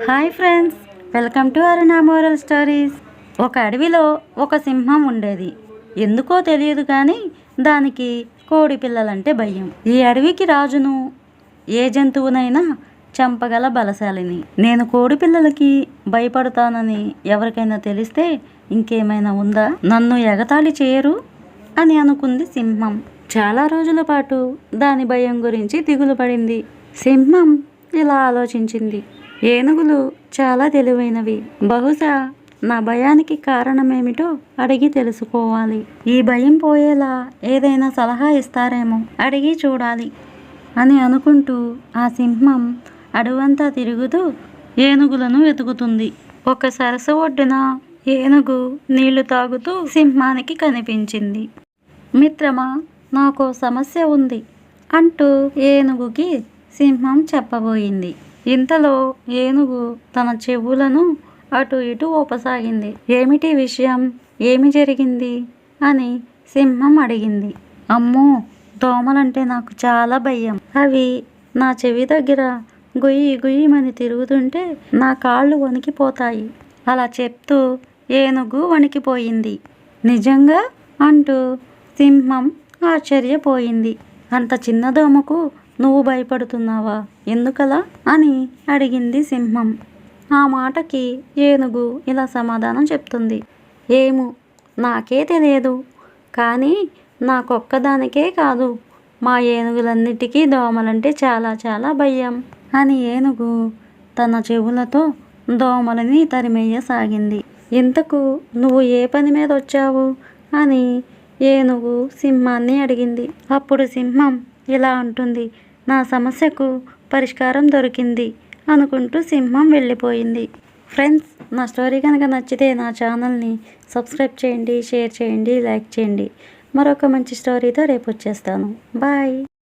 Hi friends welcome to Aruna moral stories. ఒక అడవిలో ఒక సింహం ఉండేది. ఎందుకో తెలియదు కానీ దానికి కోడి పిల్లలంటే భయం. ఈ అడవికి రాజును ఏ జంతువునైనా చంపగల బలశాలిని. నేను కోడి పిల్లలకి భయపడతానని ఎవరికైనా తెలిస్తే ఇంకేమైనా ఉందా? నన్ను ఎగతాళి చేయరు అని అనుకుంది సింహం. చాలా రోజుల పాటు దాని భయం గురించి దిగులు పడింది సింహం ఇలా ఆలోచించింది. ఏనుగులు చాలా తెలివైనవి. బహుశా నా భయానికి కారణమేమిటో అడిగి తెలుసుకోవాలి. ఈ భయం పోయేలా ఏదైనా సలహా ఇస్తారేమో అడిగి చూడాలి అని అనుకుంటూ ఆ సింహం అడవంతా తిరుగుతూ ఏనుగులను వెతుకుతుంది. ఒక సరస్సు ఒడ్డున ఏనుగు నీళ్ళు తాగుతూ సింహానికి కనిపించింది. మిత్రమా నాకు సమస్య ఉంది అంటూ ఏనుగుకి సింహం చెప్పబోయింది. ఇంతలో ఏనుగు తన చెవులను అటు ఇటు ఊపసాగింది. ఏమిటి విషయం? ఏమి జరిగింది? అని సింహం అడిగింది. అమ్మో దోమలంటే నాకు చాలా భయం. అవి నా చెవి దగ్గర గుయ్యి గుయ్యమని తిరుగుతుంటే నా కాళ్ళు వణికిపోతాయి. అలా చెప్తూ ఏనుగు వణికిపోయింది. నిజంగా? అంటూ సింహం ఆశ్చర్యపోయింది. అంత చిన్న దోమకు నువ్వు భయపడుతున్నావా? ఎందుకలా? అని అడిగింది సింహం. ఆ మాటకి ఏనుగు ఇలా సమాధానం చెప్తుంది. ఏము నాకే తెలియదు. కానీ నాకొక్కదానికే కాదు. మా ఏనుగులన్నిటికీ దోమలంటే చాలా చాలా భయం అని ఏనుగు తన చెవులతో దోమలని తరిమేయసాగింది. ఇంతకు నువ్వు ఏ పని మీద వచ్చావు? అని ఏనుగు సింహాన్ని అడిగింది. అప్పుడు సింహం ఇలా అంటుంది నా సమస్యకు పరిష్కారం దొరికింది అనుకుంటూ సింహం వెళ్ళిపోయింది. ఫ్రెండ్స్ నా స్టోరీ కనుక నచ్చితే నా ఛానల్ని సబ్స్క్రైబ్ చేయండి షేర్ చేయండి లైక్ చేయండి. మరొక మంచి స్టోరీతో రేపు వచ్చేస్తాను. బాయ్!